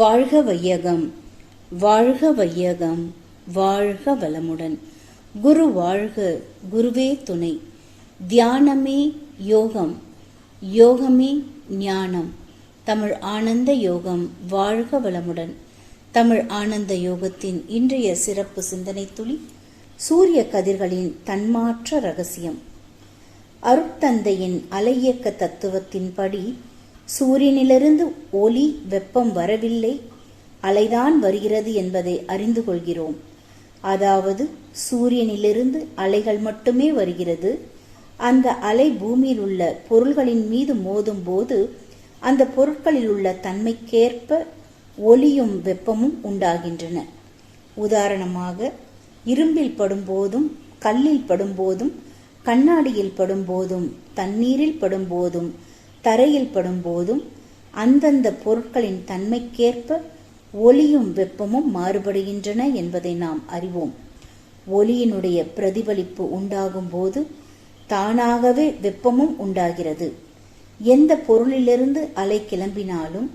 வாழ்க வையகம் வாழ்க வையகம் வாழ்க வளமுடன். குரு வாழ்க குருவே துணை. தியானமே யோகம் யோகமே ஞானம். தமிழ் ஆனந்த யோகம் வாழ்க வளமுடன். தமிழ் ஆனந்த யோகத்தின் இன்றைய சிறப்பு சிந்தனை துளி சூரிய கதிர்களின் தன்மாற்ற ரகசியம். அருட்தந்தையின் அலையியக்க தத்துவத்தின்படி சூரியனிலிருந்து ஒளி வெப்பம் வரவில்லை. அலைதான் வருகிறது என்பதை அறிந்து கொள்கிறோம். அதாவது சூரியனிலிருந்து அலைகள் மட்டுமே வருகிறது. அந்த அலை பூமியில் உள்ள பொருள்களின் மீது மோதும் போது அந்த பொருட்களில் உள்ள தன்மைக்கேற்ப ஒளியும் வெப்பமும் உண்டாகின்றன. உதாரணமாக இரும்பில் படும்போதும் கல்லில் படும்போதும் கண்ணாடியில் படும்போதும் தண்ணீரில் படும்போதும் தரையில் படும்போதும் அந்தந்த பொருட்களின் தன்மைக்கேற்ப ஒலியும் வெப்பமும் மாறுபடுகின்றன என்பதை நாம் அறிவோம். ஒலியினுடைய பிரதிபலிப்பு உண்டாகும் போது தானாகவே வெப்பமும் உண்டாகிறது. எந்த பொருளிலிருந்து அலை கிளம்பினாலும்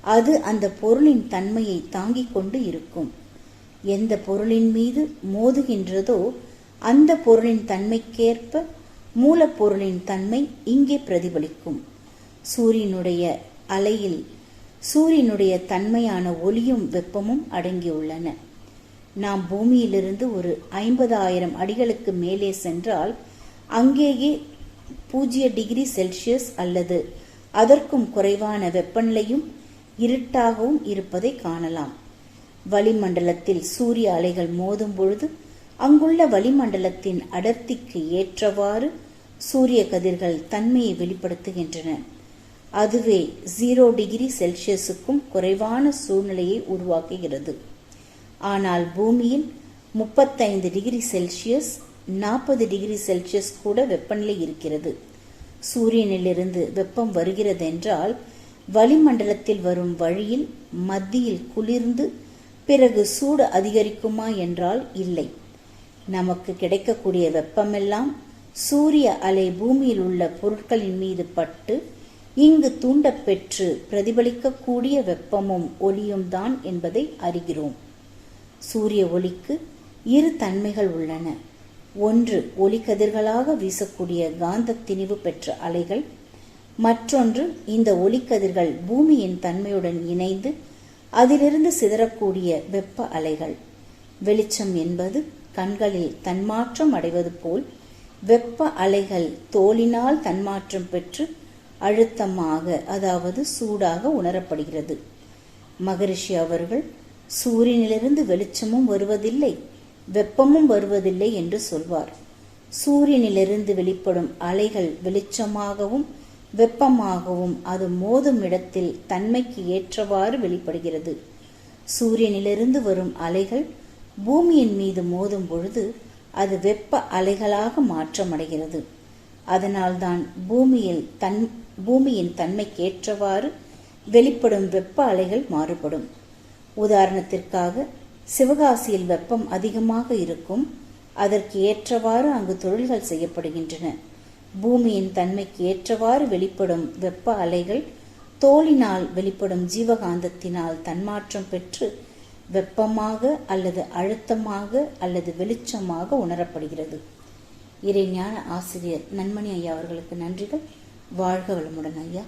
அது அந்த பொருளின் தன்மையை தாங்கிக் கொண்டு இருக்கும். எந்த பொருளின் மீது மோதுகின்றதோ அந்த பொருளின் தன்மைக்கேற்ப மூலப்பொருளின் தன்மை இங்கே பிரதிபலிக்கும். சூரியனுடைய அலையில் சூரியனுடைய தன்மையான ஒளியும் வெப்பமும் அடங்கியுள்ளன. நாம் பூமியிலிருந்து ஒரு ஐம்பதாயிரம் அடிகளுக்கு மேலே சென்றால் அங்கேயே பூஜ்ஜிய டிகிரி செல்சியஸ் அல்லது அதற்கும் குறைவான வெப்பநிலையும் இருட்டாகவும் இருப்பதை காணலாம். வளிமண்டலத்தில் சூரிய அலைகள் மோதும் பொழுது அங்குள்ள வளிமண்டலத்தின் அடர்த்திக்கு ஏற்றவாறு சூரிய கதிர்கள் தன்மையை வெளிப்படுத்துகின்றன. அதுவே ஜீரோ டிகிரி செல்சியஸுக்கும் குறைவான சூழ்நிலையை உருவாக்குகிறது. ஆனால் பூமியில் முப்பத்தைந்து டிகிரி செல்சியஸ் நாற்பது டிகிரி செல்சியஸ் கூட வெப்பநிலை இருக்கிறது. சூரியனிலிருந்து வெப்பம் வருகிறதென்றால் வளிமண்டலத்தில் வரும் வழியில் மத்தியில் குளிர்ந்து பிறகு சூடு அதிகரிக்குமா என்றால் இல்லை. நமக்கு கிடைக்கக்கூடிய வெப்பமெல்லாம் சூரிய அலை பூமியில் உள்ள பொருட்களின் மீது பட்டு இங்கு தூண்டப்பெற்று பிரதிபலிக்கக்கூடிய வெப்பமும் ஒளியும் தான் என்பதை அறிகிறோம். சூரிய ஒளிக்கு இரு தன்மைகள் உள்ளன. ஒன்று ஒளிக்கதிர்களாக வீசக்கூடிய காந்த திணிவு பெற்ற அலைகள். மற்றொன்று இந்த ஒளிக்கதிர்கள் பூமியின் தன்மையுடன் இணைந்து அதிலிருந்து சிதறக்கூடிய வெப்ப அலைகள். வெளிச்சம் என்பது கண்களில் தன்மாற்றம் அடைவது போல் வெப்ப அலைகள் தோலினால் தன்மாற்றம் பெற்று அழுத்தமாக அதாவது சூடாக உணரப்படுகிறது. மகரிஷி அவர்கள் சூரியனிலிருந்து வெளிச்சமும் வருவதில்லை வெப்பமும் வருவதில்லை என்று சொல்வார். சூரியனிலிருந்து வெளிப்படும் அலைகள் வெளிச்சமாகவும் வெப்பமாகவும் அது மோதும் இடத்தில் தன்மைக்கு ஏற்றவாறு வெளிப்படுகிறது. சூரியனிலிருந்து வரும் அலைகள் பூமியின் மீது மோதும் பொழுது அது வெப்ப அலைகளாக மாற்றமடைகிறது. அதனால்தான் பூமியில் தன் பூமியின் தன்மைக்கேற்றவாறு வெளிப்படும் வெப்ப அலைகள் மாறுபடும். உதாரணத்திற்காக சிவகாசியில் வெப்பம் அதிகமாக இருக்கும் அதற்கு ஏற்றவாறு அங்கு தொழில்கள் செய்யப்படுகின்றன. பூமியின் தன்மைக்கு ஏற்றவாறு வெளிப்படும் வெப்ப அலைகள் தோலினால் வெளிப்படும் ஜீவகாந்தத்தினால் தன்மாற்றம் பெற்று வெப்பமாக அல்லது அழுத்தமாக அல்லது வெளிச்சமாக உணரப்படுகிறது. இறைஞான ஆசிரியர் நன்மணி ஐயா அவர்களுக்கு நன்றிகள். வாழ்க வளமுடன் ஐயா.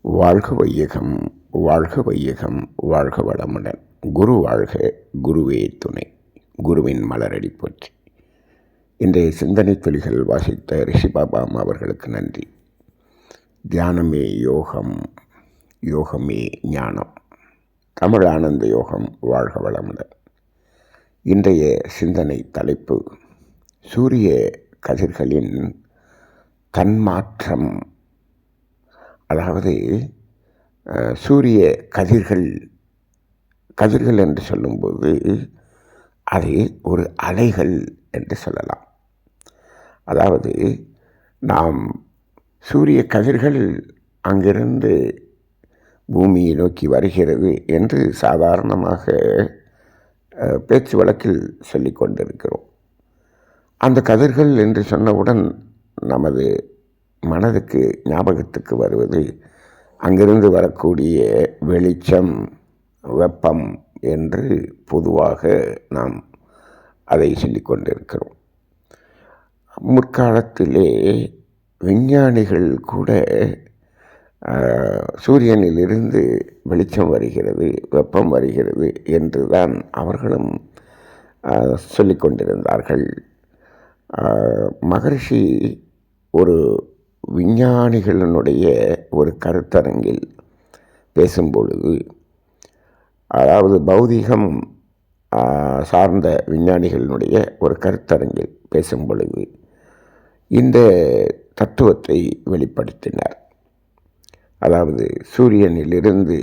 வாழ்க வையகம் வாழ்க வையகம் வாழ்க வளமுடன். குரு வாழ்க குருவே துணை. குருவின் மலரடி போற்றி. இன்றைய சிந்தனை துளிகள் வாசித்த ரிஷிபாபாம் அவர்களுக்கு நன்றி. தியானமே யோகம் யோகமே ஞானம். தமிழ் ஆனந்த யோகம் வாழ்க வளமுடன். இன்றைய சிந்தனை தலைப்பு சூரிய கதிர்களின் தன்மாற்றம். அதாவது சூரிய கதிர்கள் கதிர்கள் என்று சொல்லும்போது அதை ஒரு அலைகள் என்று சொல்லலாம். அதாவது நாம் சூரிய கதிர்கள் அங்கிருந்து பூமியை நோக்கி வருகிறது என்று சாதாரணமாக பேச்சு வழக்கில் சொல்லிக் கொண்டிருக்கிறோம். அந்த கதிர்கள் என்று சொன்னவுடன் நமது மனதுக்கு ஞாபகத்துக்கு வருவது அங்கிருந்து வரக்கூடிய வெளிச்சம் வெப்பம் என்று பொதுவாக நாம் அதை சொல்லிக்கொண்டிருக்கிறோம் முற்காலத்திலே விஞ்ஞானிகள் கூட சூரியனிலிருந்து வெளிச்சம் வருகிறது வெப்பம் வருகிறது என்று தான் அவர்களும் சொல்லிக்கொண்டிருந்தார்கள். கொண்டிருந்தார்கள் மகரிஷி ஒரு விஞ்ஞானிகளினுடைய ஒரு கருத்தரங்கில் பேசும்பொழுது அதாவது பௌதிகம் சார்ந்த விஞ்ஞானிகளினுடைய ஒரு கருத்தரங்கில் பேசும் பொழுது இந்த தத்துவத்தை வெளிப்படுத்தினார். அதாவது சூரியனிலிருந்து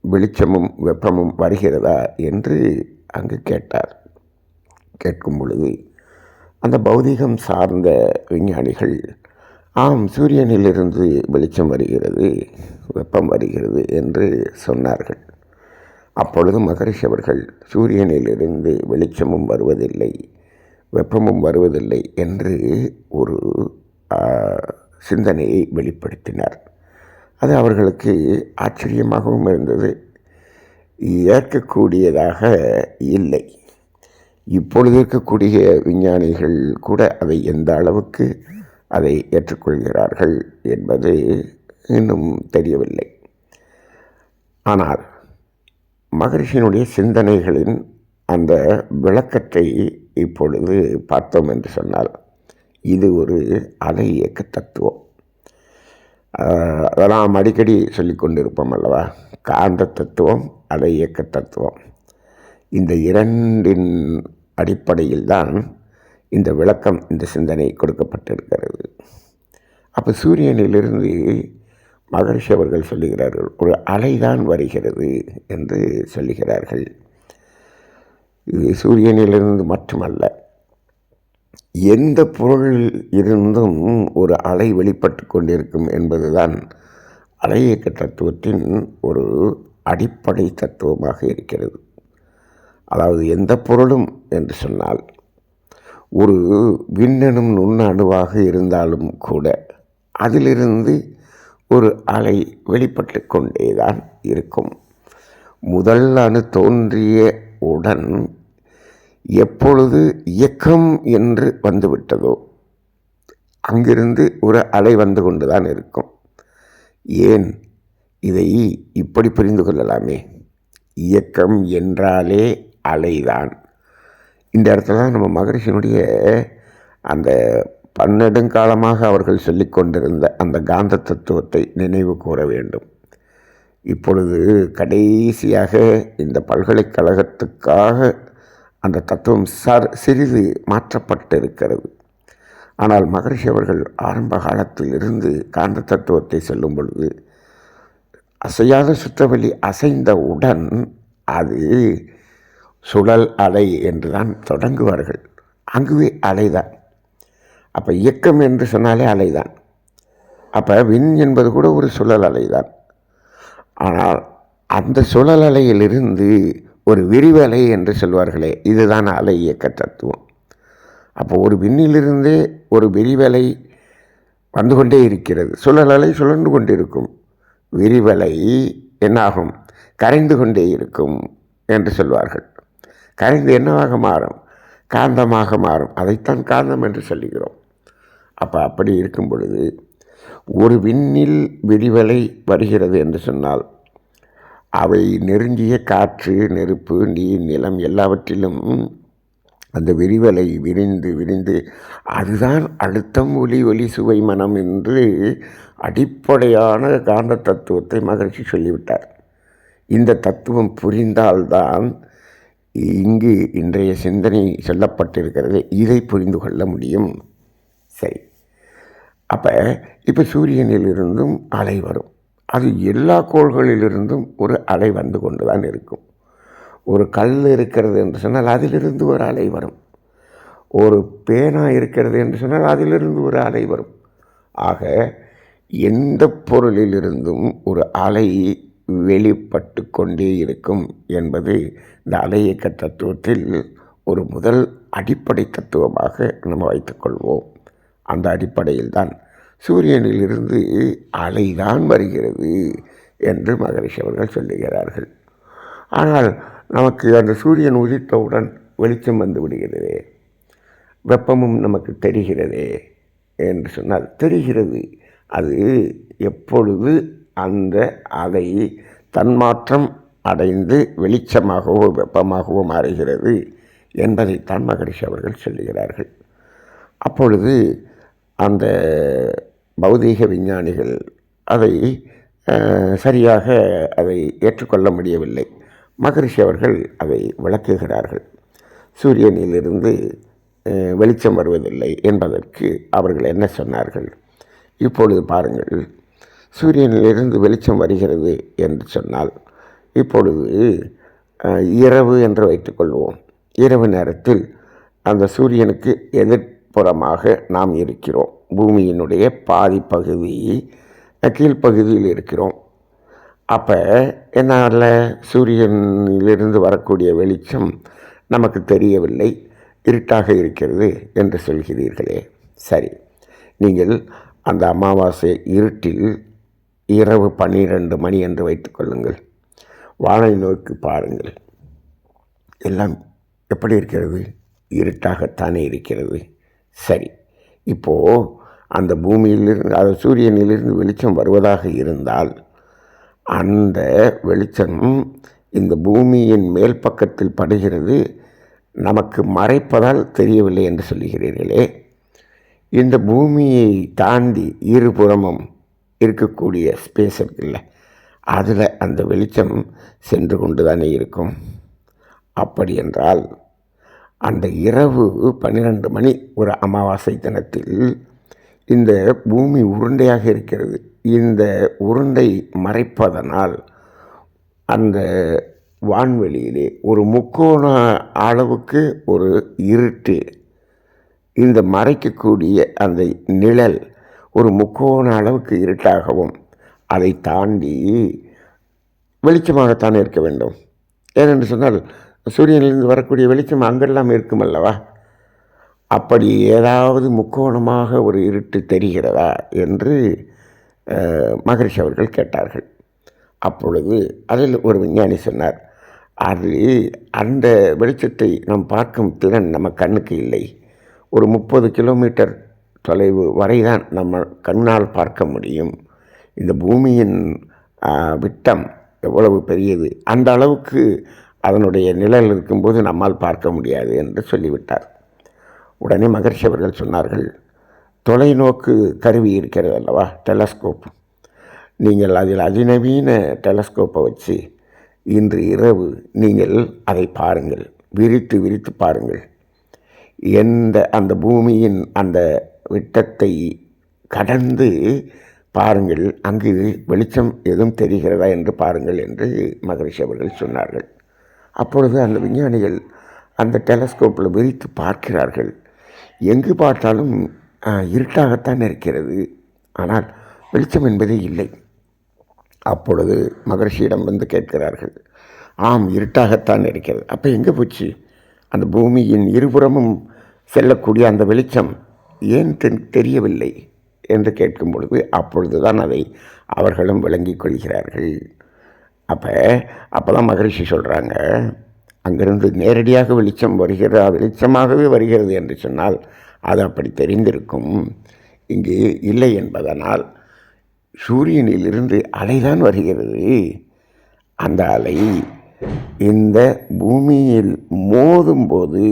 வெளிச்சமும் வெப்பமும் வருகிறதா என்று அங்கு கேட்டார். கேட்கும் பொழுது அந்த பௌதிகம் சார்ந்த விஞ்ஞானிகள் ஆம் சூரியனிலிருந்து வெளிச்சம் வருகிறது வெப்பம் வருகிறது என்று சொன்னார்கள். அப்பொழுது மகரிஷி அவர்கள் சூரியனிலிருந்து வெளிச்சமும் வருவதில்லை வெப்பமும் வருவதில்லை என்று ஒரு சிந்தனையை வெளிப்படுத்தினார். அது அவர்களுக்கு ஆச்சரியமாகவும் இருந்தது. ஏற்கக்கூடியதாக இல்லை. இப்பொழுது இருக்கக்கூடிய விஞ்ஞானிகள் கூட அதை எந்த அளவுக்கு அதை ஏற்றுக்கொள்கிறார்கள் என்பது இன்னும் தெரியவில்லை. ஆனால் மகரிஷியினுடைய சிந்தனைகளின் அந்த விளக்கத்தை இப்பொழுது பார்த்தோம் என்று சொன்னால் இது ஒரு அலை இயக்க தத்துவம். நாம் அடிக்கடி சொல்லி கொண்டிருப்போம் அல்லவா? காந்த தத்துவம் அலை இயக்க தத்துவம். இந்த இரண்டின் அடிப்படையில் தான் இந்த விளக்கம் இந்த சிந்தனை கொடுக்கப்பட்டிருக்கிறது. அப்போ சூரியனிலிருந்து மகரிஷி அவர்கள் சொல்லுகிறார்கள் ஒரு அலைதான் வருகிறது என்று சொல்லுகிறார்கள். இது சூரியனிலிருந்து மட்டுமல்ல எந்த பொருள் இருந்தும் ஒரு அலை வெளிப்பட்டு கொண்டிருக்கும் என்பதுதான் அலை இயக்க தத்துவத்தின் ஒரு அடிப்படை தத்துவமாக இருக்கிறது. அதாவது எந்த பொருளும் என்று சொன்னால் ஒரு விண்ணெனும் நுண்ணணுவாக இருந்தாலும் கூட அதிலிருந்து ஒரு அலை வெளிப்பட்டு கொண்டேதான் இருக்கும். முதல் அணு தோன்றிய உடன் எப்பொழுது இயக்கம் என்று வந்துவிட்டதோ அங்கிருந்து ஒரு அலை வந்து கொண்டுதான் இருக்கும். ஏன்? இதை இப்படி புரிந்து கொள்ளலாமே. இயக்கம் என்றாலே அலைதான். இந்த இடத்துல தான் நம்ம மகரிஷினுடைய அந்த பன்னெடுங்காலமாக அவர்கள் சொல்லிக் கொண்டிருந்த அந்த காந்த தத்துவத்தை நினைவு கூற வேண்டும். இப்பொழுது கடைசியாக இந்த பல்கலைக்கழகத்துக்காக அந்த தத்துவம் சார் சிறிது மாற்றப்பட்டிருக்கிறது. ஆனால் மகரிஷி அவர்கள் ஆரம்ப காலத்தில் இருந்து காந்த தத்துவத்தை சொல்லும் பொழுது அசையாத சுற்றவெளி அசைந்தவுடன் அது சுழல் அலை என்றுதான் தொடங்குவார்கள். அங்குவே அலைதான். அப்போ இயக்கம் என்று சொன்னாலே அலைதான். அப்போ விண் என்பது கூட ஒரு சுழல் அலைதான். ஆனால் அந்த சுழல் அலையிலிருந்து ஒரு விரிவலை என்று சொல்வார்களே இதுதான் அலை இயக்க தத்துவம். அப்போ ஒரு விண்ணிலிருந்தே ஒரு விரிவலை வந்து கொண்டே இருக்கிறது. சுழல் அலை சுழன்று கொண்டிருக்கும். விரிவலை என்னாகும்? கரைந்து கொண்டே இருக்கும் என்று சொல்வார்கள். கரைந்து என்னவாக மாறும்? காந்தமாக மாறும். அதைத்தான் காந்தம் என்று சொல்லுகிறோம். அப்போ அப்படி இருக்கும் பொழுது ஒரு விண்ணில் விரிவலை வருகிறது என்று சொன்னால் அவை நெருங்கிய காற்று நெருப்பு நீர் நிலம் எல்லாவற்றிலும் அந்த விரிவலை விரிந்து விரிந்து அதுதான் அழுத்தம் ஒலி ஒலி சுவை மனம் என்று அடிப்படையான காந்த தத்துவத்தை மகிழ்ச்சி சொல்லிவிட்டார். இந்த தத்துவம் புரிந்தால்தான் இங்கு இன்றைய சிந்தனை சொல்லப்பட்டிருக்கிறது. இதை புரிந்து கொள்ள முடியும். சரி. அப்போ இப்போ சூரியனிலிருந்தும் அலை வரும். அது எல்லா கோள்களிலிருந்தும் ஒரு அலை வந்து கொண்டு தான் இருக்கும். ஒரு கல் இருக்கிறது என்று சொன்னால் அதிலிருந்து ஒரு அலை வரும். ஒரு பேனா இருக்கிறது என்று சொன்னால் அதிலிருந்து ஒரு அலை வரும். ஆக எந்த பொருளிலிருந்தும் ஒரு அலை வெளிப்பட்டு கொண்டே இருக்கும் என்பது இந்த அலையக்க தத்துவத்தில் ஒரு முதல் அடிப்படை தத்துவமாக நம்ம வைத்துக்கொள்வோம் அந்த அடிப்படையில்தான் சூரியனிலிருந்து அலைதான் வருகிறது என்று மகரிஷி அவர்கள் சொல்லுகிறார்கள். ஆனால் நமக்கு அந்த சூரியன் உதித்தவுடன் வெளிச்சம் வந்து விடுகிறதே வெப்பமும் நமக்கு தெரிகிறதே என்று சொன்னால் தெரிகிறது. அது எப்பொழுது அந்த அலை தன்மாற்றம் அடைந்து வெளிச்சமாகவோ வெப்பமாகவோ மாறுகிறது என்பதைத்தான் மகரிஷி அவர்கள் சொல்லுகிறார்கள். அப்பொழுது அந்த பௌதீக விஞ்ஞானிகள் அதை சரியாக அதை ஏற்றுக்கொள்ள முடியவில்லை. மகரிஷி அவர்கள் அதை விளக்குகிறார்கள். சூரியனிலிருந்து வெளிச்சம் வருவதில்லை என்பதற்கு அவர்கள் என்ன சொன்னார்கள்? இப்பொழுது பாருங்கள். சூரியனிலிருந்து வெளிச்சம் வருகிறது என்று சொன்னால் இப்பொழுது இரவு என்று வைத்துக்கொள்வோம். இரவு நேரத்தில் அந்த சூரியனுக்கு எதிர்ப்புறமாக நாம் இருக்கிறோம். பூமியினுடைய பாதி பகுதி கீழ்ப்பகுதியில் இருக்கிறோம். அப்போ என்னால் சூரியனிலிருந்து வரக்கூடிய வெளிச்சம் நமக்கு தெரியவில்லை இருட்டாக இருக்கிறது என்று சொல்கிறீர்களே. சரி நீங்கள் அந்த அமாவாசை இருட்டில் இரவு பன்னிரண்டு மணி என்று வைத்துக்கொள்ளுங்கள் வானை நோக்கி பாருங்கள். எல்லாம் எப்படி இருக்கிறது? இருட்டாகத்தானே இருக்கிறது. சரி இப்போது அந்த பூமியிலிருந்து அது சூரியனிலிருந்து வெளிச்சம் வருவதாக இருந்தால் அந்த வெளிச்சம் இந்த பூமியின் மேல் பக்கத்தில் படுகிறது. நமக்கு மறைப்பதால் தெரியவில்லை என்று சொல்லுகிறீர்களே. இந்த பூமியை தாண்டி இருபுறமும் இருக்கக்கூடிய ஸ்பேஸ் இருக்குல்ல அதில் அந்த வெளிச்சம் சென்று கொண்டு தானே இருக்கும். அப்படி என்றால் அந்த இரவு பன்னிரண்டு மணி ஒரு அமாவாசை தினத்தில் இந்த பூமி உருண்டையாக இருக்கிறது. இந்த உருண்டை மறைப்பதனால் அந்த வான்வெளியிலே ஒரு முக்கோண அளவுக்கு ஒரு இருட்டு இந்த மறைக்கக்கூடிய அந்த நிழல் ஒரு முக்கோண அளவுக்கு இருட்டாகவும் அதை தாண்டி வெளிச்சமாகத்தானே இருக்க வேண்டும். ஏனென்று சொன்னால் சூரியனிலிருந்து வரக்கூடிய வெளிச்சம் அங்கெல்லாம் இருக்கும் அல்லவா அப்படி ஏதாவது முக்கோணமாக ஒரு இருட்டு தெரிகிறதா என்று மகரிஷி அவர்கள் கேட்டார்கள். அப்பொழுது அதில் ஒரு விஞ்ஞானி சொன்னார் அது அந்த வெளிச்சத்தை நாம் பார்க்கும் திறன் நம்ம கண்ணுக்கு இல்லை. ஒரு முப்பது கிலோமீட்டர் தொலைவு வரை தான் நம்ம கண்ணால் பார்க்க முடியும். இந்த பூமியின் விட்டம் எவ்வளவு பெரியது? அந்த அளவுக்கு அதனுடைய நிழல் இருக்கும்போது நம்மால் பார்க்க முடியாது என்று சொல்லிவிட்டார். உடனே மகர்ஷி அவர்கள் சொன்னார்கள் தொலைநோக்கு கருவி இருக்கிறது அல்லவா? டெலஸ்கோப் நீங்கள் அதில் அதிநவீன டெலஸ்கோப்பை வச்சு இன்று இரவு நீங்கள் அதை பாருங்கள் விரித்து விரித்து பாருங்கள். எந்த அந்த பூமியின் அந்த விட்டத்தை கடந்து பாருங்கள் அங்கு வெளிச்சம் எதுவும் தெரிகிறதா என்று பாருங்கள் என்று மகரிஷி அவர்கள் சொன்னார்கள். அப்பொழுது அந்த விஞ்ஞானிகள் அந்த டெலஸ்கோப்பில் விரித்து பார்க்கிறார்கள். எங்கு பார்த்தாலும் இருட்டாகத்தான் இருக்கிறது. ஆனால் வெளிச்சம் என்பதே இல்லை. அப்பொழுது மகர்ஷியிடம் வந்து கேட்கிறார்கள் ஆம் இருட்டாகத்தான் இருக்கிறது. அப்போ எங்கே போச்சு? அந்த பூமியின் இருபுறமும் செல்லக்கூடிய அந்த வெளிச்சம் ஏன் தென் தெரியவில்லை? என்று கேட்கும் பொழுது அப்பொழுது தான் அதை அவர்களும் விளங்கிக் கொள்கிறார்கள். அப்போ அப்போ தான் மகரிஷி சொல்கிறாங்க அங்கிருந்து நேரடியாக வெளிச்சம் வருகிறதா வெளிச்சமாகவே வருகிறது என்று சொன்னால் அது அப்படி தெரிந்திருக்கும். இங்கு இல்லை என்பதனால் சூரியனிலிருந்து அலைதான் வருகிறது. அந்த அலை இந்த பூமியில் மோதும்போது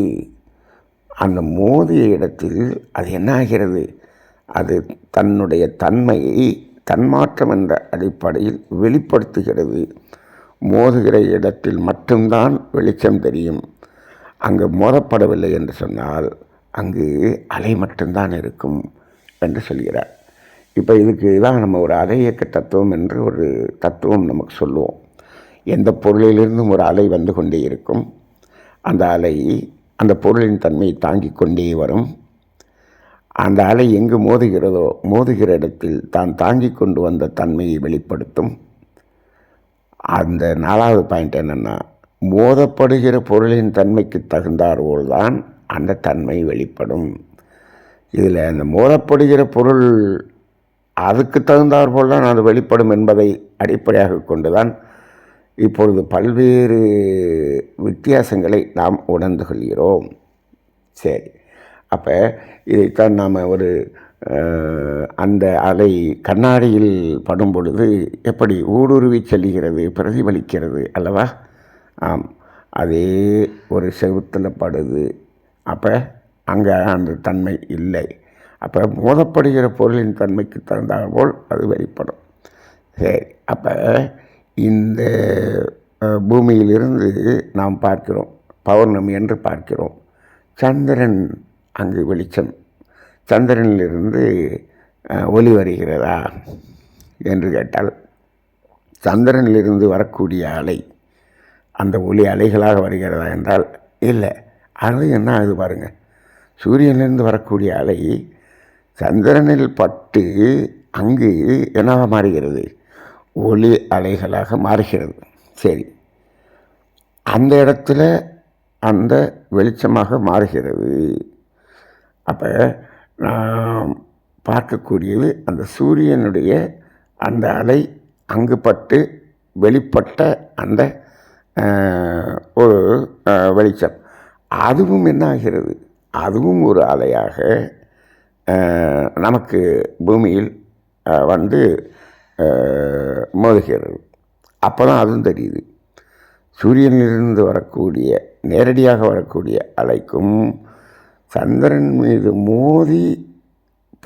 அந்த மோதிய இடத்தில் அது என்ன ஆகிறது? அது தன்னுடைய தன்மையை தன்மாற்றம் என்ற அடிப்படையில் வெளிப்படுத்துகிறது. மோதுகிற இடத்தில் மட்டும்தான் வெளிச்சம் தெரியும். அங்கு மோதப்படவில்லை என்று சொன்னால் அங்கு அலை மட்டும்தான் இருக்கும் என்று சொல்கிறார். இப்போ இதுக்கு தான் நம்ம ஒரு அலை இயக்க தத்துவம் என்று ஒரு தத்துவம் நமக்கு சொல்லுவோம். எந்த பொருளிலிருந்தும் ஒரு அலை வந்து கொண்டே இருக்கும். அந்த அலை அந்த பொருளின் தன்மையை தாங்கிக் கொண்டே வரும். அந்த அலை எங்கு மோதுகிறதோ மோதுகிற இடத்தில் தான் தாங்கிக் கொண்டு வந்த தன்மையை வெளிப்படுத்தும். அந்த நாலாவது பாயிண்ட் என்னென்னா மோதப்படுகிற பொருளின் தன்மைக்கு தகுந்தாற்போல்தான் அந்த தன்மை வெளிப்படும். இதில் அந்த மோதப்படுகிற பொருள் அதுக்கு தகுந்தாற்போல் தான் அது வெளிப்படும் என்பதை அடிப்படையாக கொண்டு தான் இப்பொழுது பல்வேறு வித்தியாசங்களை நாம் உணர்ந்து கொள்கிறோம் சரி அப்போ இதைத்தான் நாம் ஒரு அந்த அலை கண்ணாடியில் படும் பொழுது எப்படி ஊடுருவி செல்கிறது பிரதிபலிக்கிறது அல்லவா? ஆம். அதே ஒரு செவுத்தில் படுது. அப்போ அங்கே அந்த தன்மை இல்லை. அப்போ மோதப்படுகிற பொருளின் தன்மைக்கு தகுந்தாற்போல் அது வெளிப்படும். சரி. அப்போ இந்த பூமியிலிருந்து நாம் பார்க்கிறோம் பௌர்ணமி என்று பார்க்கிறோம். சந்திரன் அங்கு வெளிச்சம் சந்திரனிலிருந்து ஒளி வருகிறதா என்று கேட்டால் சந்திரனிலிருந்து வரக்கூடிய அலை அந்த ஒளி அலைகளாக வருகிறதா என்றால் இல்லை. அது என்ன ஆகுது பாருங்கள் சூரியனிலிருந்து வரக்கூடிய அலை சந்திரனில் பட்டு அங்கு என்னவாக மாறுகிறது? ஒளி அலைகளாக மாறுகிறது. சரி. அந்த இடத்துல அந்த வெளிச்சமாக மாறுகிறது. அப்போ நாம் பார்க்கக்கூடியது அந்த சூரியனுடைய அந்த அலை அங்கு பட்டு வெளிப்பட்ட அந்த ஒரு வெளிச்சம். அதுவும் என்ன ஆகிறது அதுவும் ஒரு அலையாக நமக்கு பூமியில் வந்து மோதுகிறது. அப்போ தான் அதுவும் தெரியுது. சூரியனிலிருந்து வரக்கூடிய நேரடியாக வரக்கூடிய அலைக்கும் சந்திரன் மீது மோதி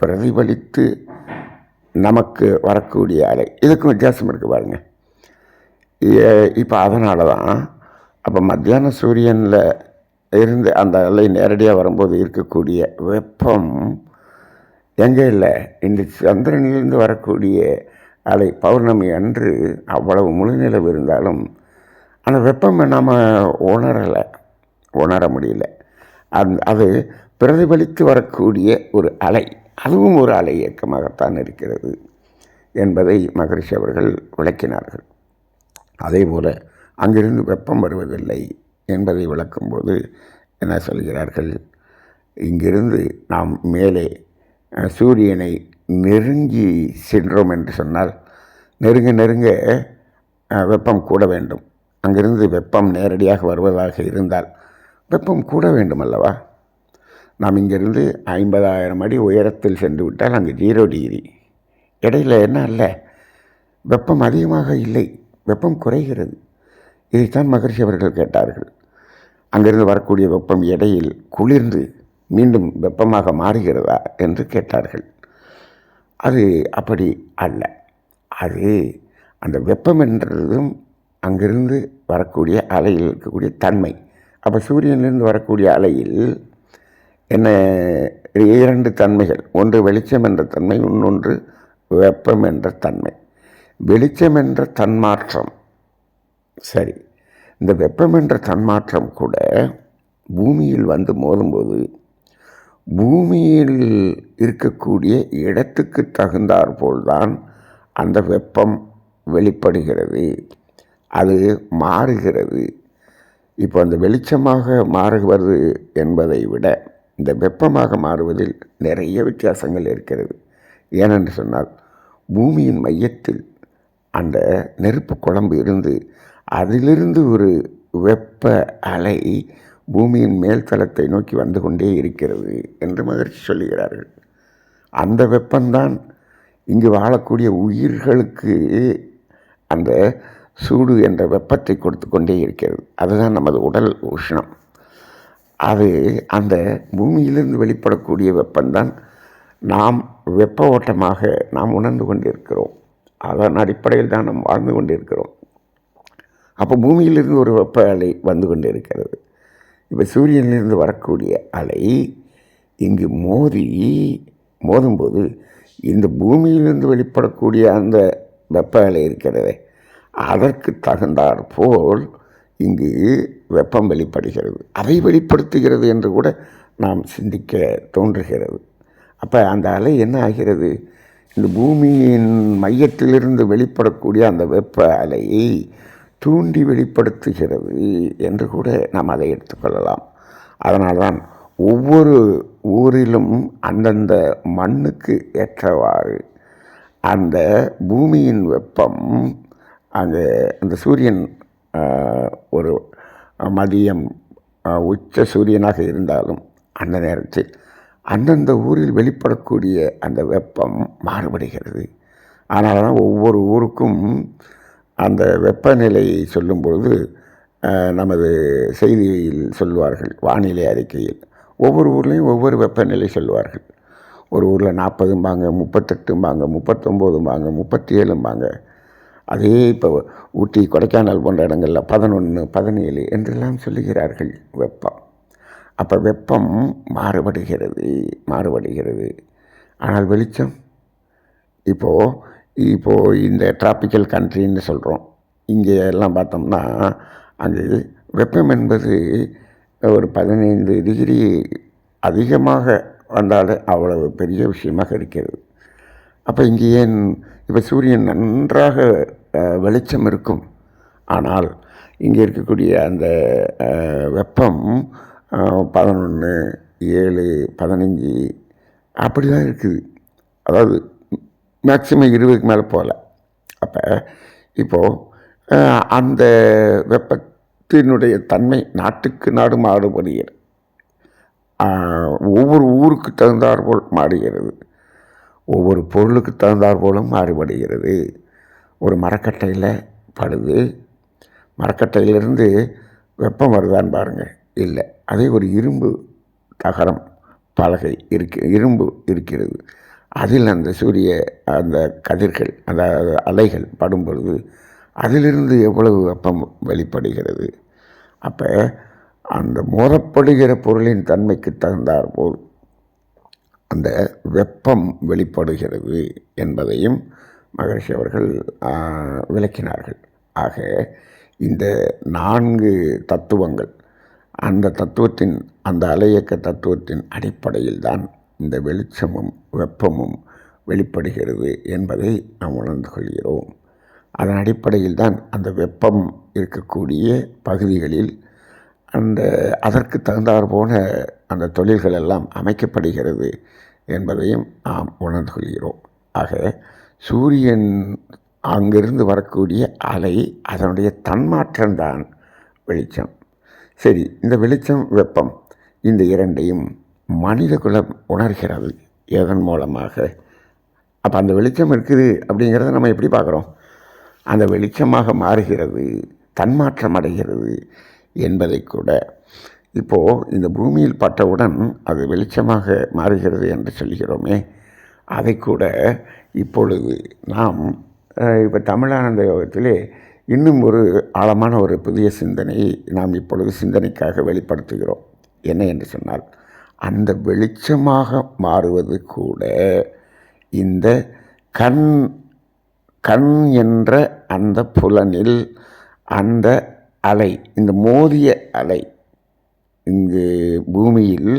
பிரதிபலித்து நமக்கு வரக்கூடிய அலை. இதுக்கும் வித்தியாசம் இருக்குது பாருங்க. இப்போ அதனால தான் அப்போ மத்தியான சூரியனில் இருந்து அந்த அலை நேரடியாக வரும்போது இருக்கக்கூடிய வெப்பம் எங்கே இல்லை? இந்த சந்திரனிலிருந்து வரக்கூடிய அலை பௌர்ணமி அன்று அவ்வளவு முழுநிலவு இருந்தாலும் அந்த வெப்பம் நாம் உணரலை உணர முடியல. அந் அது பிரதிபலித்து வரக்கூடிய ஒரு அலை. அதுவும் ஒரு அலை இயக்கமாகத்தான் இருக்கிறது என்பதை மகரிஷி அவர்கள் விளக்கினார்கள். அதே போல் அங்கிருந்து வெப்பம் வருவதில்லை என்பதை விளக்கும்போது என்ன சொல்கிறார்கள்? இங்கிருந்து நாம் மேலே சூரியனை நெருங்கி சென்றோம் என்று சொன்னால் நெருங்க நெருங்க வெப்பம் கூட வேண்டும். அங்கிருந்து வெப்பம் நேரடியாக வருவதாக இருந்தால் வெப்பம் கூட வேண்டும் அல்லவா நாம் இங்கிருந்து ஐம்பதாயிரம் அடி உயரத்தில் சென்று விட்டால் அங்கே ஜீரோ டிகிரி. இடையில என்ன அல்ல? வெப்பம் அதிகமாக இல்லை. வெப்பம் குறைகிறது. இதைத்தான் மகர்ஷி அவர்கள் கேட்டார்கள். அங்கிருந்து வரக்கூடிய வெப்பம் இடையில் குளிர்ந்து மீண்டும் வெப்பமாக மாறுகிறதா என்று கேட்டார்கள். அது அப்படி அல்ல. அது அந்த வெப்பம் என்றதும் அங்கிருந்து வரக்கூடிய அலையில் இருக்கக்கூடிய தன்மை. அப்போ சூரியனிலிருந்து வரக்கூடிய அலையில் என்ன இரண்டு தன்மைகள். ஒன்று வெளிச்சம் என்ற தன்மை இன்னொன்று வெப்பம் என்ற தன்மை. வெளிச்சம் என்ற தன்மாற்றம். சரி. இந்த வெப்பம் என்ற தன்மாற்றம் கூட பூமியில் வந்து மோதும்போது பூமியில் இருக்கக்கூடிய இடத்துக்கு தகுந்தாற்போல்தான் அந்த வெப்பம் வெளிப்படுகிறது. அது மாறுகிறது. இப்போ அந்த வெளிச்சமாக மாறுவது என்பதை விட இந்த வெப்பமாக மாறுவதில் நிறைய வித்தியாசங்கள் இருக்கிறது. ஏனென்று சொன்னால் பூமியின் மையத்தில் அந்த நெருப்பு குழம்பு இருந்து அதிலிருந்து ஒரு வெப்ப அலை பூமியின் மேல் தளத்தை நோக்கி வந்து கொண்டே இருக்கிறது என்று மகிழ்ச்சி சொல்லுகிறார்கள். அந்த வெப்பம்தான் இங்கு வாழக்கூடிய உயிர்களுக்கு அந்த சூடு என்ற வெப்பத்தை கொடுத்து கொண்டே இருக்கிறது. அதுதான் நமது உடல் உஷ்ணம். அது அந்த பூமியிலிருந்து வெளிப்படக்கூடிய வெப்பம்தான் நாம் வெப்ப ஓட்டமாக நாம் உணர்ந்து கொண்டிருக்கிறோம். அதன் அடிப்படையில் தான் நாம் வாழ்ந்து கொண்டிருக்கிறோம். அப்போ பூமியிலிருந்து ஒரு வெப்ப அலை வந்து கொண்டு இருக்கிறது இப்போ சூரியனிலிருந்து வரக்கூடிய அலை இங்கு மோதி மோதும்போது இந்த பூமியிலிருந்து வெளிப்படக்கூடிய அந்த வெப்ப அலை இருக்கிறதே. அதற்கு தகுந்தாற் போல் இங்கு வெப்பம் வெளிப்படுகிறது. அதை வெளிப்படுத்துகிறது என்று கூட நாம் சிந்திக்க தோன்றுகிறது. அப்போ அந்த அலை என்ன ஆகிறது? இந்த பூமியின் மையத்திலிருந்து வெளிப்படக்கூடிய அந்த வெப்ப அலையை தூண்டி வெளிப்படுத்துகிறது என்று கூட நாம் அதை எடுத்துக்கொள்ளலாம் அதனால்தான் ஒவ்வொரு ஊரிலும் அந்தந்த மண்ணுக்கு ஏற்றவாறு அந்த பூமியின் வெப்பம் அந்த அந்த சூரியன் ஒரு மதியம் உச்ச சூரியனாக இருந்தாலும் அந்த நேரத்தில் அந்தந்த ஊரில் வெளிப்படக்கூடிய அந்த வெப்பம் மாறுபடுகிறது. ஆனால் தான் ஒவ்வொரு ஊருக்கும் அந்த வெப்பநிலையை சொல்லும் பொழுது நமது செய்தியில் சொல்வார்கள் வானிலை அறிக்கையில். ஒவ்வொரு ஊர்லேயும் ஒவ்வொரு வெப்பநிலை சொல்வார்கள். ஒரு ஊரில் நாற்பதும்பாங்க முப்பத்தெட்டும்பாங்க முப்பத்தொம்போதும்பாங்க முப்பத்தி ஏழும்பாங்க அதே இப்போ ஊட்டி கொடைக்கானல் போன்ற இடங்களில் பதினொன்று பதினேழு என்றெல்லாம் சொல்லுகிறார்கள் வெப்பம். அப்போ வெப்பம் மாறுபடுகிறது மாறுபடுகிறது. ஆனால் வெளிச்சம்? இப்போது இப்போது இந்த டிராபிக்கல் கண்ட்ரின்னு சொல்கிறோம் இங்கே எல்லாம் பார்த்தோம்னா அங்கு வெப்பம் என்பது ஒரு பதினைந்து டிகிரி அதிகமாக வந்தாலே அவ்வளவு பெரிய விஷயமாக இருக்கிறது. அப்போ இங்கே ஏன் இப்போ சூரியன் நன்றாக வெளிச்சம் இருக்கும். ஆனால் இங்கே இருக்கக்கூடிய அந்த வெப்பம் பதினொன்று ஏழு பதினஞ்சு அப்படி தான் இருக்குது. அதாவது மேக்சிமம் இருபதுக்கு மேலே போகல அப்போ இப்போது அந்த வெப்பத்தினுடைய தன்மை நாட்டுக்கு நாடு மாறுபடுகிறது. ஒவ்வொரு ஊருக்கு தகுந்தாற்போல் மாறுகிறது. ஒவ்வொரு பொருளுக்கு தகுந்தாற் போலும் மாறுபடுகிறது. ஒரு மரக்கட்டையில் படுது மரக்கட்டையிலிருந்து வெப்பம் வருதான்னு பாருங்கள் இல்லை அதே ஒரு இரும்பு தகரம் பலகை இருக்க இரும்பு இருக்கிறது. அதில் அந்த சூரிய அந்த கதிர்கள் அந்த அலைகள் படும் பொழுது அதிலிருந்து எவ்வளவு வெப்பம் வெளிப்படுகிறது. அப்போ அந்த மோதப்படுகிற பொருளின் தன்மைக்கு தகுந்தாற்போல் அந்த வெப்பம் வெளிப்படுகிறது என்பதையும் மகர்ஷி அவர்கள் விளக்கினார்கள். ஆக இந்த நான்கு தத்துவங்கள் அந்த தத்துவத்தின் அந்த அலையக்க தத்துவத்தின் அடிப்படையில் தான் இந்த வெளிச்சமும் வெப்பமும் வெளிப்படுகிறது என்பதை நாம் உணர்ந்து கொள்கிறோம். அதன் அடிப்படையில் தான் அந்த வெப்பம் இருக்கக்கூடிய பகுதிகளில் அந்த அதற்கு தகுந்தாற்போல அந்த தொழில்கள் எல்லாம் அமைக்கப்படுகிறது என்பதையும் நாம் உணர்ந்து கொள்கிறோம் ஆக சூரியன் அங்கிருந்து வரக்கூடிய அலை அதனுடைய தன்மாற்றம்தான் வெளிச்சம். சரி இந்த வெளிச்சம் வெப்பம் இந்த இரண்டையும் மனித குலம் உணர்கிறது எதன் மூலமாக? அப்போ அந்த வெளிச்சம் இருக்குது அப்படிங்கிறத நம்ம எப்படி பார்க்குறோம்? அந்த வெளிச்சமாக மாறுகிறது தன்மாற்றம் அடைகிறது என்பதை கூட இப்போது இந்த பூமியில் பட்டவுடன் அது வெளிச்சமாக மாறுகிறது என்று சொல்கிறோமே அதை கூட இப்பொழுது நாம் இப்போ தமிழானந்த யோகத்திலே இன்னும் ஒரு ஆழமான ஒரு புதிய சிந்தனையை நாம் இப்பொழுது சிந்தனைக்காக வெளிப்படுத்துகிறோம். என்ன என்று சொன்னால் அந்த வெளிச்சமாக மாறுவது கூட இந்த கண் கண் என்ற அந்த புலனில் அந்த அலை இந்த மோதிய அலை இங்கு பூமியில்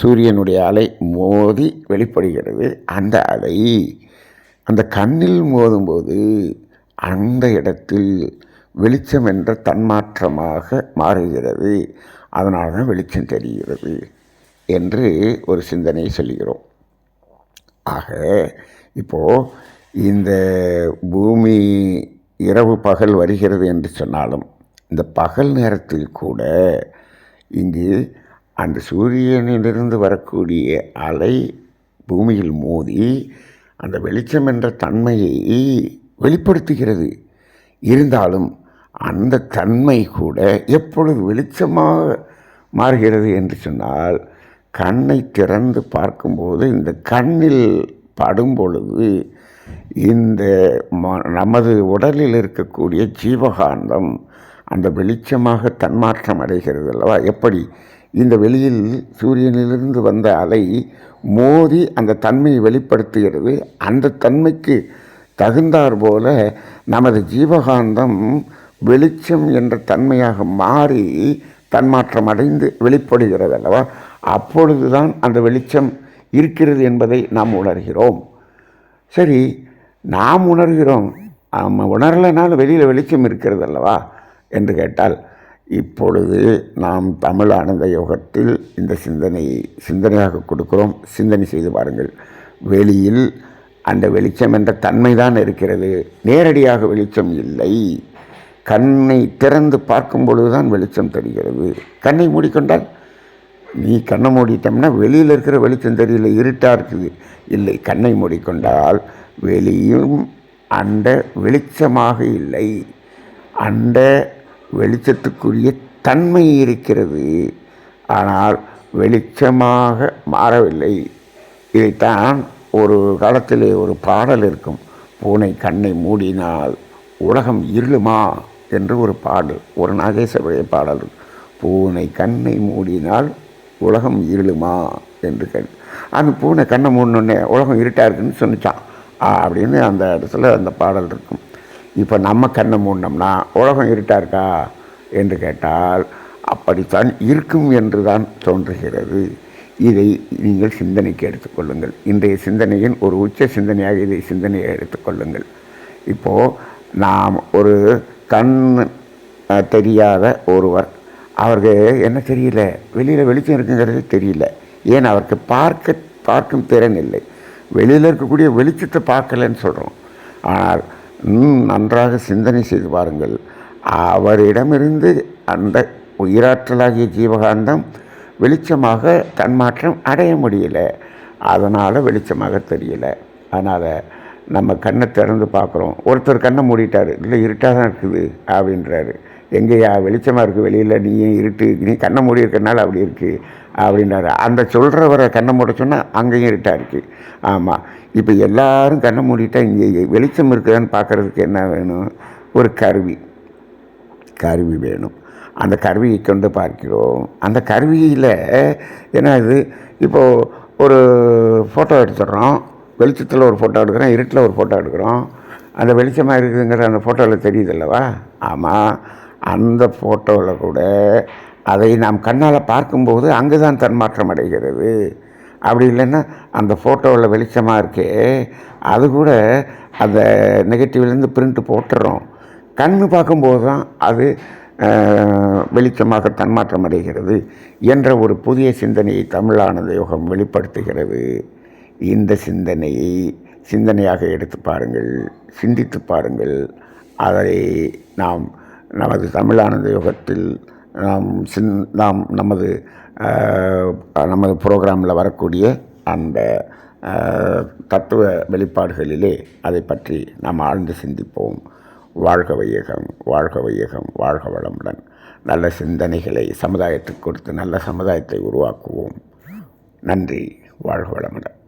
சூரியனுடைய அலை மோதி வெளிப்படுகிறது. அந்த அலை அந்த கண்ணில் மோதும்போது அந்த இடத்தில் வெளிச்சம் என்ற தன்மாற்றமாக மாறுகிறது. அதனால தான் வெளிச்சம் தெரிகிறது என்று ஒரு சிந்தனையை சொல்கிறோம் ஆக இப்போது இந்த பூமி இரவு பகல் வருகிறது என்று சொன்னாலும் இந்த பகல் நேரத்தில் கூட இங்கு அந்த சூரியனிலிருந்து வரக்கூடிய அலை பூமியில் மோதி அந்த வெளிச்சம் என்ற தன்மையை வெளிப்படுத்துகிறது. இருந்தாலும் அந்த தன்மை கூட எப்பொழுது வெளிச்சமாக மாறுகிறது என்று சொன்னால் கண்ணை திறந்து பார்க்கும்போது இந்த கண்ணில் படும் பொழுது இந்த ம- நமது உடலில் இருக்கக்கூடிய ஜீவகாந்தம் அந்த வெளிச்சமாக தன்மாற்றம் அடைகிறது அல்லவா? எப்படி? இந்த வெளியில் சூரியனிலிருந்து வந்த அலை மோதி அந்த தன்மையை வெளிப்படுத்துகிறது. அந்த தன்மைக்கு தகுந்தாற் போல நமது ஜீவகாந்தம் வெளிச்சம் என்ற தன்மையாக மாறி தன்மாற்றம் அடைந்து வெளிப்படுகிறது அல்லவா? அப்பொழுதுதான் அந்த வெளிச்சம் இருக்கிறது என்பதை நாம் உணர்கிறோம். சரி நாம் உணர்கிறோம். நம்ம உணரலைனாலும் வெளியில் வெளிச்சம் இருக்கிறது அல்லவா? என்று கேட்டால் இப்பொழுது நாம் தமிழ் ஆனந்த யோகத்தில் இந்த சிந்தனை சிந்தனையாக கொடுக்கிறோம். சிந்தனை செய்து பாருங்கள். வெளியில் அந்த வெளிச்சம் என்ற தன்மைதான் இருக்கிறது. நேரடியாக வெளிச்சம் இல்லை. கண்ணை திறந்து பார்க்கும் பொழுதுதான் வெளிச்சம் தெரிகிறது. கண்ணை மூடிக்கொண்டால் நீ கண்ணை மூடிட்டோம்னா வெளியில் இருக்கிற வெளிச்சம் தெரியல இருட்டாக இருக்குது. இல்லை கண்ணை மூடிக்கொண்டால் வெளியும் அந்த வெளிச்சமாக இல்லை. அண்ட வெளிச்சத்துக்குரிய தன்மை இருக்கிறது. ஆனால் வெளிச்சமாக மாறவில்லை. இதைத்தான் ஒரு காலத்திலே ஒரு பாடல் இருக்கும். பூனை கண்ணை மூடினால் உலகம் இருளுமா? என்று ஒரு பாடல் ஒரு நாகேஸ்வரிய பாடல் பூனை கண்ணை மூடினால் உலகம் இருளுமா? என்று கேள். அந்த பூனை கண்ணை மூடினோடனே உலகம் இருட்டாக இருக்குன்னு சொன்னிச்சான். அப்படின்னு அந்த இடத்துல அந்த பாடல் இருக்கும். இப்போ நம்ம கண்ணை மூடினோம்னா உலகம் இருட்டாக இருக்கா என்று கேட்டால் அப்படித்தான் இருக்கும் என்று தான் தோன்றுகிறது. இதை நீங்கள் சிந்தனைக்கு எடுத்துக்கொள்ளுங்கள் இன்றைய சிந்தனையின் ஒரு உச்ச சிந்தனையாக இதை சிந்தனையை எடுத்துக்கொள்ளுங்கள் இப்போது நாம் ஒரு கண் தெரியாத ஒருவர் அவருக்கு என்ன தெரியல? வெளியில் வெளிச்சம் இருக்குங்கிறது தெரியல. ஏன்? அவருக்கு பார்க்க பார்க்கும் திறன் இல்லை. வெளியில் இருக்கக்கூடிய வெளிச்சத்தை பார்க்கலன்னு சொல்கிறோம் ஆனால் இன்னும் நன்றாக சிந்தனை செய்து பாருங்கள். அவரிடமிருந்து அந்த உயிராற்றலாகிய ஜீவகாந்தம் வெளிச்சமாக தன்மாற்றம் அடைய முடியலை. அதனால் வெளிச்சமாக தெரியலை. அதனால் நம்ம கண்ணை திறந்து பார்க்குறோம். ஒருத்தர் கண்ணை மூடிட்டார். இல்லை இருட்டாக தான் இருக்குது அப்படின்றாரு. எங்கேயா வெளிச்சமாக இருக்குது வெளியில் நீ ஏன் இருட்டு நீ கண்ணை மூடி இருக்கனால அப்படி இருக்குது அப்படின்றாரு. அந்த சொல்கிறவரை கண்ணை மூட சொன்னால் அங்கேயும் இருட்டாக இருக்குது ஆமாம் இப்போ எல்லாரும் கண்ணை மூடிட்டா இங்கே வெளிச்சம் இருக்குதான்னு பார்க்குறதுக்கு என்ன வேணும்? ஒரு கருவி. கருவி வேணும். அந்த கருவியை கொண்டு பார்க்கிறோம். அந்த கருவியில் என்ன இது இப்போது ஒரு ஃபோட்டோ எடுத்துடுறோம். வெளிச்சத்தில் ஒரு ஃபோட்டோ எடுக்கிறோம். இருட்டில் ஒரு ஃபோட்டோ எடுக்கிறோம். அந்த வெளிச்சமாக இருக்குதுங்கிற அந்த ஃபோட்டோவில் தெரியுதுல்லவா? ஆமாம் அந்த ஃபோட்டோவில் கூட அதை நாம் கண்ணால் பார்க்கும்போது அங்கு தான் தன்மாற்றம் அடைகிறது. அப்படி இல்லைன்னா அந்த ஃபோட்டோவில் வெளிச்சமாக இருக்கே அது கூட அந்த நெகட்டிவ்லேருந்து பிரிண்ட் போட்டுறோம். கண் பார்க்கும்போது தான் அது வெளிச்சமாக தன்மாற்றம் அடைகிறது என்ற ஒரு புதிய சிந்தனையை தமிழானந்த யோகம் வெளிப்படுத்துகிறது. இந்த சிந்தனையை சிந்தனையாக எடுத்து பாருங்கள் சிந்தித்து பாருங்கள். அதை நாம் நமது தமிழானந்த யோகத்தில் நாம் சின் நாம் நமது நமது ப்ரோக்ராமில் வரக்கூடிய அந்த தத்துவ வெளிப்பாடுகளிலே அதை பற்றி நாம் ஆழ்ந்து சிந்திப்போம். வாழ்க வையகம் வாழ்க வையகம் வாழ்க வளமுடன். நல்ல சிந்தனைகளை சமுதாயத்துக்கு கொடுத்து நல்ல சமுதாயத்தை உருவாக்குவோம். நன்றி வாழ்க வளமுடன்.